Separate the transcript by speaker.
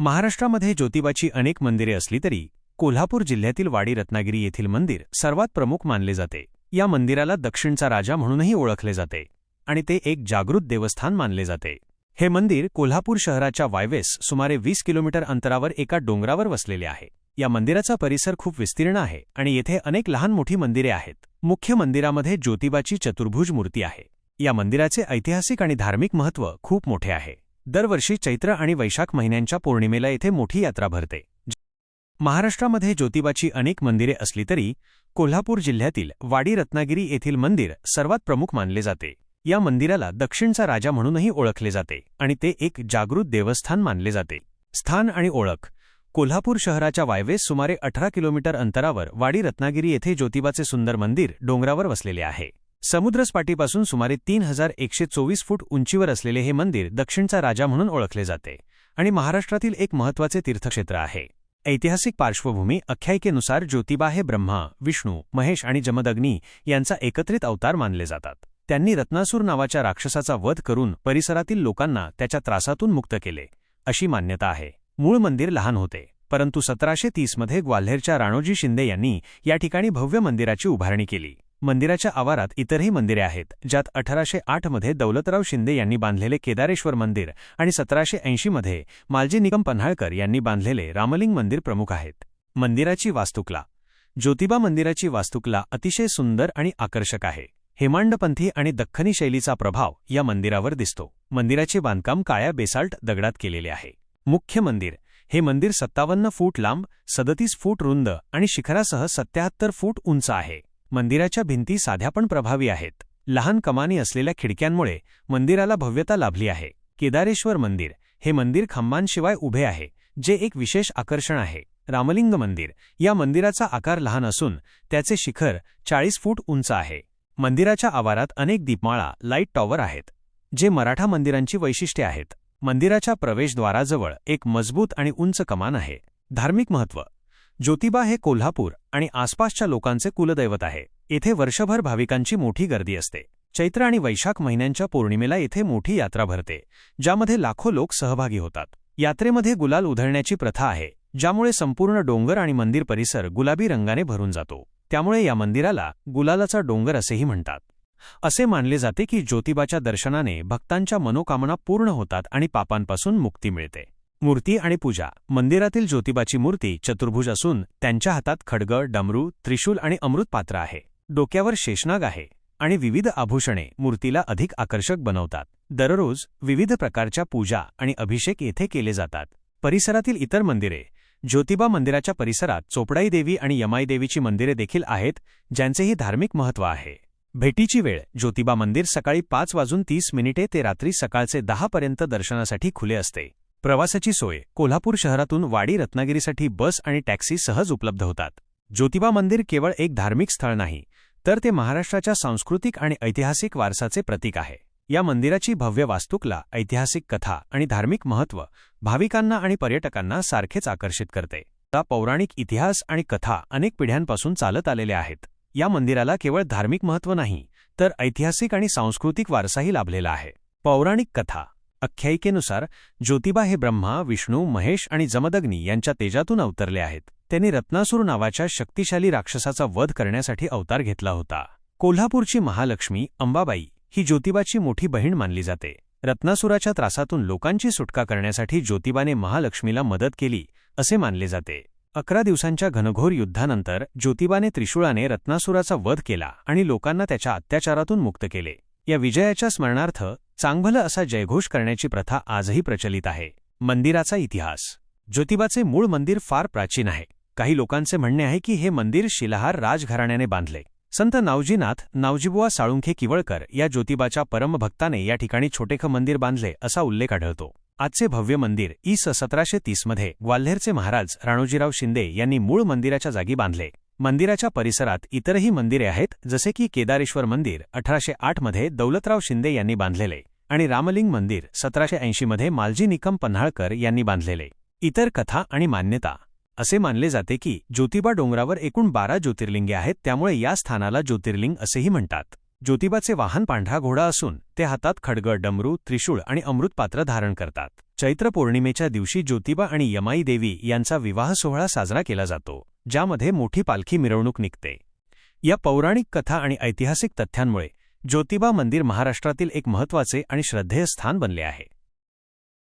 Speaker 1: महाराष्ट्रामध्ये ज्योतिबाची अनेक मंदिरे असली तरी कोल्हापूर जिल्ह्यातील वाडी रत्नागिरी येथील मंदिर सर्वात प्रमुख मानले जाते. या मंदिराला दक्षिणचा राजा म्हणूनही ओळखले जाते आणि ते एक जागृत देवस्थान मानले जाते. हे मंदिर कोल्हापूर शहराच्या वायवेस सुमारे वीस किलोमीटर अंतरावर एका डोंगरावर वसलेले आहे. या मंदिराचा परिसर खूप विस्तीर्ण आहे आणि येथे अनेक लहान मोठी मंदिरे आहेत. मुख्य मंदिरामध्ये ज्योतिबाची चतुर्भुज मूर्ती आहे. या मंदिराचे ऐतिहासिक आणि धार्मिक महत्त्व खूप मोठे आहे. दरवर्षी चैत्र आणि वैशाख महिन्यांच्या पौर्णिमेला येथे मोठी यात्रा भरते. महाराष्ट्रामध्ये ज्योतिबाची अनेक मंदिरे असली तरी कोल्हापूर जिल्ह्यातील वाडी रत्नागिरी येथील मंदिर सर्वात प्रमुख मानले जाते. या मंदिराला दक्षिणचा राजा म्हणूनही ओळखले जाते आणि ते एक जागृत देवस्थान मानले जाते. स्थान आणि ओळख. कोल्हापूर शहराच्या वायवेस सुमारे अठरा किलोमीटर अंतरावर वाडी रत्नागिरी येथे ज्योतिबाचे सुंदर मंदिर डोंगरावर वसलेले आहे. समुद्रसपाटीपासून सुमारे तीन हजार एकशे चोवीस फूट उंचीवर असलेले हे मंदिर दक्षिणचा राजा म्हणून ओळखले जाते आणि महाराष्ट्रातील एक महत्त्वाचे तीर्थक्षेत्र आहे. ऐतिहासिक पार्श्वभूमी आख्यायिकेनुसार ज्योतिबा हे ब्रह्मा विष्णू महेश आणि जमदग्नी यांचा एकत्रित अवतार मानले जातात. त्यांनी रत्नासूर नावाच्या राक्षसाचा वध करून परिसरातील लोकांना त्याच्या त्रासातून मुक्त केले अशी मान्यता आहे. मूळ मंदिर लहान होते परंतु सतराशे तीसमध्ये ग्वाल्हेरच्या राणोजी शिंदे यांनी या ठिकाणी भव्य मंदिराची उभारणी केली. मंदिराच्या आवारात इतरही मंदिरे आहेत ज्यात अठराशे आठमध्ये दौलतराव शिंदे यांनी बांधलेले केदारेश्वर मंदिर आणि सतराशे ऐंशीमध्ये मालजी निकम पन्हाळकर यांनी बांधलेले रामलिंग मंदिर प्रमुख आहेत. मंदिराची वास्तुकला. ज्योतिबा मंदिराची वास्तुकला अतिशय सुंदर आणि आकर्षक आहे. हेमांडपंथी आणि दख्खनी शैलीचा प्रभाव या मंदिरावर दिसतो. मंदिराचे बांधकाम काळ्या बेसाल्ट दगडात केलेले आहे. मुख्य मंदिर. हे मंदिर सत्तावन्न फूट लांब सदतीस फूट रुंद आणि शिखरासह सत्याहत्तर फूट उंच आहे. मंदिराच्या भिंती साध्या पण प्रभावी आहेत. लहान कमानी असलेल्या खिडक्यांमुळे मंदिराला भव्यता लाभली आहे. केदारेश्वर मंदिर हे मंदिर खांबांशिवाय उभे आहे जे एक विशेष आकर्षण आहे. रामलिंग मंदिर या मंदिराचा आकार लहान असून त्याचे शिखर चाळीस फूट उंच आहे. मंदिराच्या आवारात अनेक दीपमाळा लाइट टॉवर आहेत जे मराठा मंदिरांची वैशिष्ट्ये आहेत. मंदिराच्या प्रवेशद्वाराजवळ एक मजबूत आणि उंच कमान आहे. धार्मिक महत्त्व ज्योतिबा हे कोल्हापूर आणि आसपासच्या लोकांचे कुलदैवत आहे. येथे वर्षभर भाविकांची मोठी गर्दी असते. चैत्र आणि वैशाख महिन्यांच्या पौर्णिमेला येथे मोठी यात्रा भरते ज्यामध्ये लाखो लोक सहभागी होतात. यात्रेमध्ये गुलाल उधळण्याची प्रथा आहे ज्यामुळे संपूर्ण डोंगर आणि मंदिर परिसर गुलाबी रंगाने भरून जातो. त्यामुळे या मंदिराला गुलालाचा डोंगर असेही म्हणतात. असे मानले जाते की ज्योतिबाच्या दर्शनाने भक्तांच्या मनोकामना पूर्ण होतात आणि पापांपासून मुक्ती मिळते. मूर्ती आणि पूजा. मंदिरातील ज्योतिबाची मूर्ती चतुर्भुज असून त्यांच्या हातात खडग डमरू त्रिशूल आणि अमृत पात्र आहे. डोक्यावर शेषनाग आहे आणि विविध आभूषणे मूर्तीला अधिक आकर्षक बनवतात. दररोज विविध प्रकारच्या पूजा आणि अभिषेक येथे केले जातात. परिसरातील इतर मंदिरे. ज्योतिबा मंदिराच्या परिसरात चोपडाई देवी आणि यमाई देवीची मंदिरे देखील आहेत ज्यांचेही धार्मिक महत्त्व आहे. भेटीची वेळ. ज्योतिबा मंदिर सकाळी पाच वाजून तीस मिनिटे ते रात्री सकाळचे दहा पर्यंत दर्शनासाठी खुले असते. प्रवासाची सोय कोल्हापूर शहरातून वाडी रत्नागिरीसाठी बस आणि टॅक्सी सहज उपलब्ध होतात. ज्योतिबा मंदिर केवळ एक धार्मिक स्थळ नाही तर ते महाराष्ट्राच्या सांस्कृतिक आणि ऐतिहासिक वारसाचे प्रतीक आहे. या मंदिराची भव्य वास्तुकला ऐतिहासिक कथा आणि धार्मिक महत्त्व भाविकांना आणि पर्यटकांना सारखेच आकर्षित करते. ता पौराणिक इतिहास आणि कथा अनेक पिढ्यांपासून चालत आलेल्या आहेत. या मंदिराला केवळ धार्मिक महत्त्व नाही तर ऐतिहासिक आणि सांस्कृतिक वारसाही लाभलेला आहे. पौराणिक कथा आख्यायिकेनुसार ज्योतिबा हे ब्रह्मा विष्णू महेश आणि जमदग्नी यांच्या तेजातून अवतरले आहेत. त्यांनी रत्नासूर नावाच्या शक्तिशाली राक्षसाचा वध करण्यासाठी अवतार घेतला होता. कोल्हापूरची महालक्ष्मी अंबाबाई ही ज्योतिबाची मोठी बहीण मानली जाते. रत्नासुराच्या त्रासातून लोकांची सुटका करण्यासाठी ज्योतिबाने महालक्ष्मीला मदत केली असे मानले जाते. अकरा दिवसांच्या घनघोर युद्धानंतर ज्योतिबाने त्रिशूळाने रत्नासुराचा वध केला आणि लोकांना त्याच्या अत्याचारातून मुक्त केले. या विजयाच्या स्मरणार्थ चांगभलं असा जयघोष करण्याची प्रथा आजही प्रचलित आहे. मंदिराचा इतिहास. ज्योतिबाचे मूळ मंदिर फार प्राचीन आहे. काही लोकांचे म्हणणे आहे की हे मंदिर शिलाहार राजघराण्याने बांधले. संत नावजीनाथ नावजीबुवा साळुंखे किवळकर या ज्योतिबाच्या परमभक्ताने या ठिकाणी छोटेख मंदिर बांधले असा उल्लेख आढळतो. आजचे भव्य मंदिर इस सतराशे तीसमध्ये ग्वाल्हेरचे महाराज राणोजीराव शिंदे यांनी मूळ मंदिराच्या जागी बांधले. मंदिराच्या परिसरात इतरही मंदिरे आहेत जसे की केदारेश्वर मंदिर अठराशे आठमध्ये दौलतराव शिंदे यांनी बांधलेले आणि रामलिंग मंदिर सतराशे ऐंशीमध्ये मालजी निकम पन्हाळकर यांनी बांधलेले. इतर कथा आणि मान्यता. असे मानले जाते की ज्योतिबा डोंगरावर एकूण बारा ज्योतिर्लिंगे आहेत त्यामुळे या स्थानाला ज्योतिर्लिंग असेही म्हणतात. ज्योतिबाचे वाहन पांढरा घोडा असून ते हातात खडगड डमरू त्रिशूळ आणि अमृतपात्र धारण करतात. चैत्र पौर्णिमेच्या दिवशी ज्योतिबा आणि यमाई देवी यांचा विवाह सोहळा साजरा केला जातो ज्यामध्ये मोठी पालखी मिरवणूक निघते. या पौराणिक कथा आणि ऐतिहासिक तथ्यांमुळे ज्योतिबा मंदिर महाराष्ट्रातील एक महत्त्वाचे आणि श्रद्धेय स्थान बनले आहे.